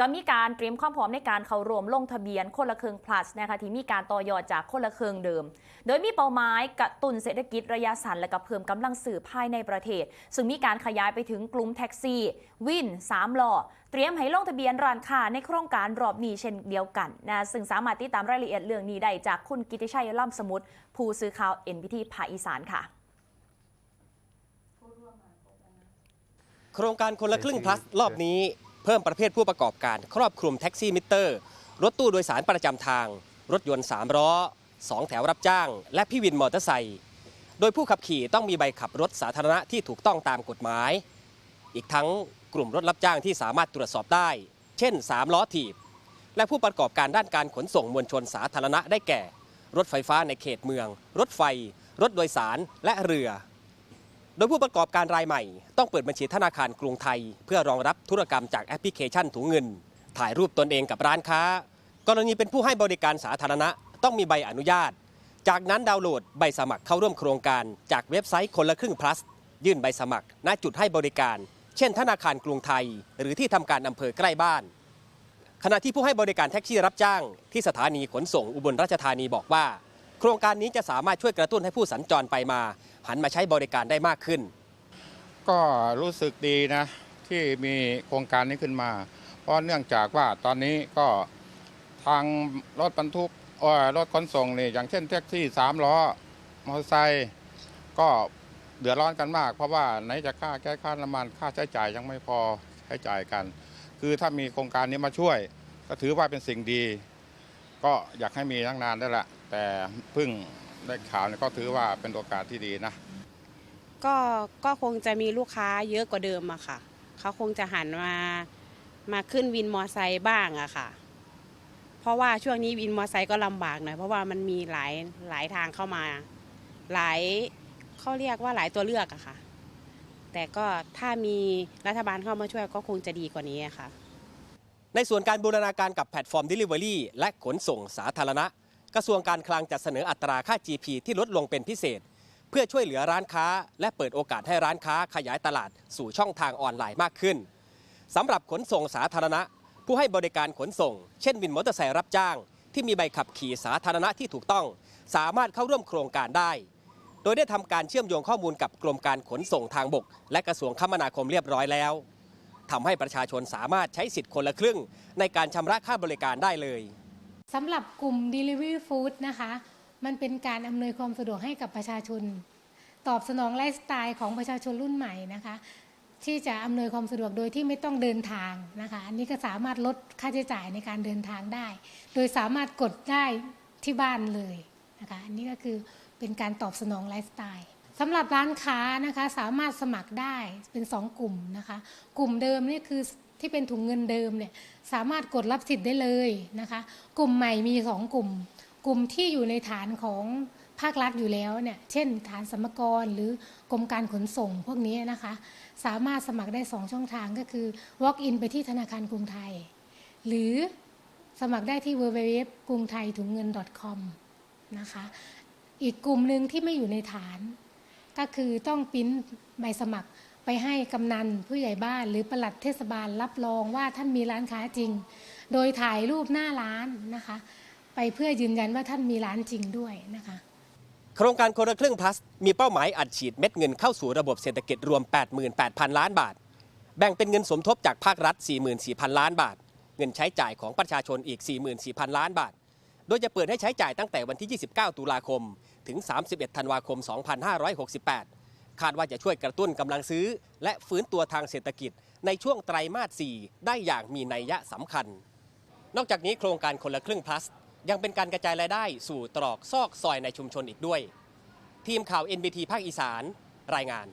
ก็มีการเตรียมความพร้อมในการเข้าร่วมลงทะเบียนคนละครึ่ง plus นะคะที่มีการต่อยอดจากคนละครึ่งเดิม โดยมีเป้าหมายกระตุ้นเศรษฐกิจระยะสั้นและก็เพิ่มกำลังสื่อภายในประเทศ ซึ่งมีการขยายไปถึงกลุ่มแท็กซี่ วิน3ล้อเตรียมให้ลงทะเบียนร้านค้าในโครงการรอบนี้เช่นเดียวกันนะซึ่งสามารถติดตามรายละเอียดเรื่องนี้ได้จากคุณกิติชัยล่ำสมุทรผู้สื่อข่าว NPT ภาคอีสานค่ะโครงการคนละครึ่ง plus รอบนี้ เพิ่มประเภทผู้ประกอบการ ครอบคลุมแท็กซี่มิเตอร์ รถตู้โดยสารประจำทาง รถยนต์ 3 ล้อ 2 แถวรับจ้าง และพี่วินมอเตอร์ไซค์โดยผู้ขับขี่ต้องมีใบขับรถสาธารณะที่ถูกต้องตามกฎหมาย อีกทั้งกลุ่มรถรับจ้างที่สามารถตรวจสอบได้ เช่น 3 ล้อถีบ และผู้ประกอบการด้านการขนส่งมวลชนสาธารณะได้แก่ รถไฟฟ้าในเขตเมือง รถไฟ รถโดยสารและเรือ ดยผู้ประกอบการรายใหม่ต้องเปิดบัญชีธนาคารกรุงไทย เพื่อรองรับธุรกรรมจากแอปพลิเคชันถุงเงิน ถ่ายรูปตนเองกับร้านค้า กรณีเป็นผู้ให้บริการสาธารณะต้องมีใบอนุญาต จากนั้นดาวน์โหลดใบสมัครเข้าร่วมโครงการ จากเว็บไซต์คนละครึ่ง plus ยื่นใบสมัคร ณจุดให้บริการ เช่น ธนาคารกรุงไทย หรือที่ทำการอำเภอใกล้บ้าน ขณะที่ผู้ให้บริการแท็กซี่รับจ้าง ที่สถานีขนส่งอุบลราชธานีบอกว่า โครงการนี้จะสามารถช่วยกระตุ้นให้ผู้สัญจรไปมา หันมาใช้บริการได้มากขึ้น ก็รู้สึกดีนะที่มีโครงการนี้ขึ้นมา เพราะเนื่องจากว่าตอนนี้ก็ทางรถบรรทุกรถขนส่งนี่อย่างเช่นแท็กซี่สามล้อมอเตอร์ไซค์ก็เดือดร้อนกันมาก เพราะว่าไหนจะค่าแก้ค่าน้ำมันค่าใช้จ่ายยังไม่พอใช้จ่ายกัน คือถ้ามีโครงการนี้มาช่วย ก็ถือว่าเป็นสิ่งดี ก็อยากให้มีตั้งนานได้ละ แต่เพิ่งได้ข่าวเนี่ยก็ถือว่าเป็นโอกาสที่ดีนะ ก็ก็คงจะมีลูกค้าเยอะกว่าเดิมอะค่ะ เขาคงจะหันมามาขึ้นวินมอไซค์บ้างอะค่ะ เพราะว่าช่วงนี้วินมอไซค์ก็ลำบากหน่อยเพราะว่ามันมีหลายหลายทางเข้ามา หลายเขาเรียกว่าหลายตัวเลือกอะค่ะ แต่ก็ถ้ามีรัฐบาลเข้ามาช่วยก็คงจะดีกว่านี้อะค่ะ ในส่วนการบูรณาการกับแพลตฟอร์ม Delivery และขนส่งสาธารณะ กระทรวงการคลังจะเสนออัตราค่า GP ที่ลดลงเป็นพิเศษ เพื่อช่วยเหลือร้านค้า และเปิดโอกาสให้ร้านค้าขยายตลาดสู่ช่องทางออนไลน์มากขึ้นสำหรับขนส่งสาธารณะ ผู้ให้บริการขนส่ง เช่นวินมอเตอร์ไซค์รับจ้าง ที่มีใบขับขี่สาธารณะที่ถูกต้อง สามารถเข้าร่วมโครงการได้ โดยได้ทำการเชื่อมโยงข้อมูลกับกรมการขนส่งทางบก และกระทรวงคมนาคมเรียบร้อยแล้วทำให้ประชาชนสามารถใช้สิทธิ์คนละครึ่ง ในการชำระค่าบริการได้เลย สำหรับกลุ่ม Delivery Food นะคะ มันเป็นการอำนวยความสะดวกให้กับประชาชน ตอบสนองไลฟ์สไตล์ของประชาชนรุ่นใหม่นะคะ ที่จะอำนวยความสะดวกโดยที่ไม่ต้องเดินทางนะคะ อันนี้ก็สามารถลดค่าใช้จ่ายในการเดินทางได้ โดยสามารถกดได้ที่บ้านเลยนะคะ อันนี้ก็คือเป็นการตอบสนองไลฟ์สไตล์สำหรับร้านค้านะคะสามารถสมัครได้เป็น 2 กลุ่มนะคะ กลุ่มเดิมนี่คือ ที่เป็นถุงเงินเดิมเนี่ยสามารถกดรับสิทธิ์ได้เลยนะคะ กลุ่มใหม่มี 2 กลุ่ม กลุ่มที่อยู่ในฐานของภาครัฐอยู่แล้วเนี่ยเช่น ฐานสมกรหรือกรมการขนส่งพวกนี้นะคะ สามารถสมัครได้ 2 ช่องทางก็คือ walk in ไปที่ธนาคารกรุงไทย หรือสมัครได้ที่ www กรุงไทยถุงเงิน .com นะคะ อีกกลุ่มหนึ่งที่ไม่อยู่ในฐาน ก็คือต้องปริ้นใบสมัคร ไปให้กำนันผู้ใหญ่บ้านหรือปลัดเทศบาลรับรองว่าท่านมีร้านค้าจริง โดยถ่ายรูปหน้าร้านนะคะ ไปเพื่อยืนยันว่าท่านมีร้านจริงด้วยนะคะโครงการคนละครึ่ง plus มีเป้าหมายอัดฉีดเม็ดเงินเข้าสู่ระบบเศรษฐกิจรวม 88,000 ล้านบาท แบ่งเป็นเงินสมทบจากภาครัฐ 44,000 ล้านบาท เงินใช้จ่ายของประชาชนอีก 44,000 ล้านบาท โดยจะเปิดให้ใช้จ่ายตั้งแต่วันที่ 29 ตุลาคม ถึง 31 ธันวาคม 2568 คาดว่าจะช่วยกระตุ้นกำลังซื้อ และฟื้นตัวทางเศรษฐกิจ ในช่วงไตรมาส 4 ได้อย่างมีนัยยะสำคัญ นอกจากนี้โครงการคนละครึ่งพลัส ยังเป็นการกระจายรายได้สู่ตรอกซอกซอยในชุมชนอีกด้วย ทีมข่าว NBT ภาคอีสาน รายงาน